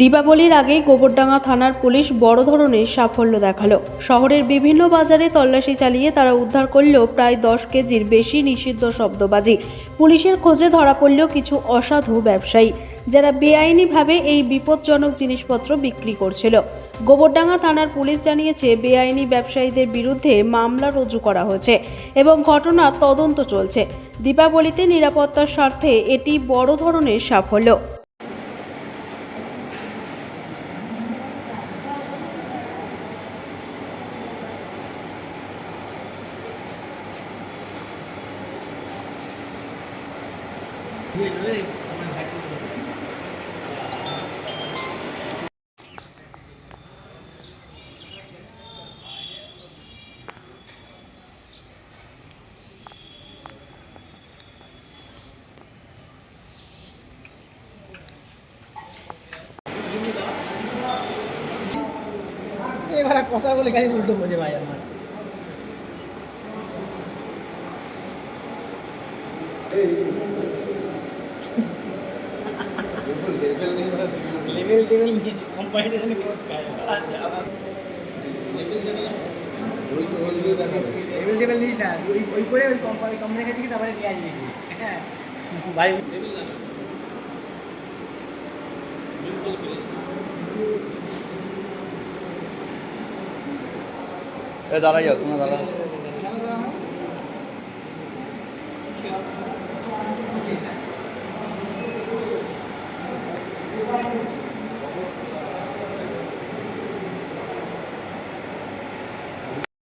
দীপাবলির আগেই গোবরডাঙ্গা থানার পুলিশ বড় ধরনের সাফল্য দেখাল। শহরের বিভিন্ন বাজারে তল্লাশি চালিয়ে তারা উদ্ধার করলেও প্রায় দশ কেজির বেশি নিষিদ্ধ শব্দবাজি। পুলিশের খোঁজে ধরা পড়ল কিছু অসাধু ব্যবসায়ী, যারা বেআইনিভাবে এই বিপজ্জনক জিনিসপত্র বিক্রি করছিল। গোবরডাঙ্গা থানার পুলিশ জানিয়েছে, বেআইনি ব্যবসায়ীদের বিরুদ্ধে মামলা রুজু করা হয়েছে এবং ঘটনার তদন্ত চলছে। দীপাবলিতে নিরাপত্তার স্বার্থে এটি বড় ধরনের সাফল্য। এবার কথা বলে খালি উল্টো বোঝে ভাই আমার লেভেল টেবিল নিয়েছে কম্পাটিশনে ক্লোজ খায় আচ্ছা লেভেল টেবিল নিস না ওই ওই করে ওই কোম্পানি কোম্পানি কাছে কি তারপরে নিয়ে আসবি। হ্যাঁ। ভাই এ দাঁড়াই যাও তোমরা দাঁড়াও।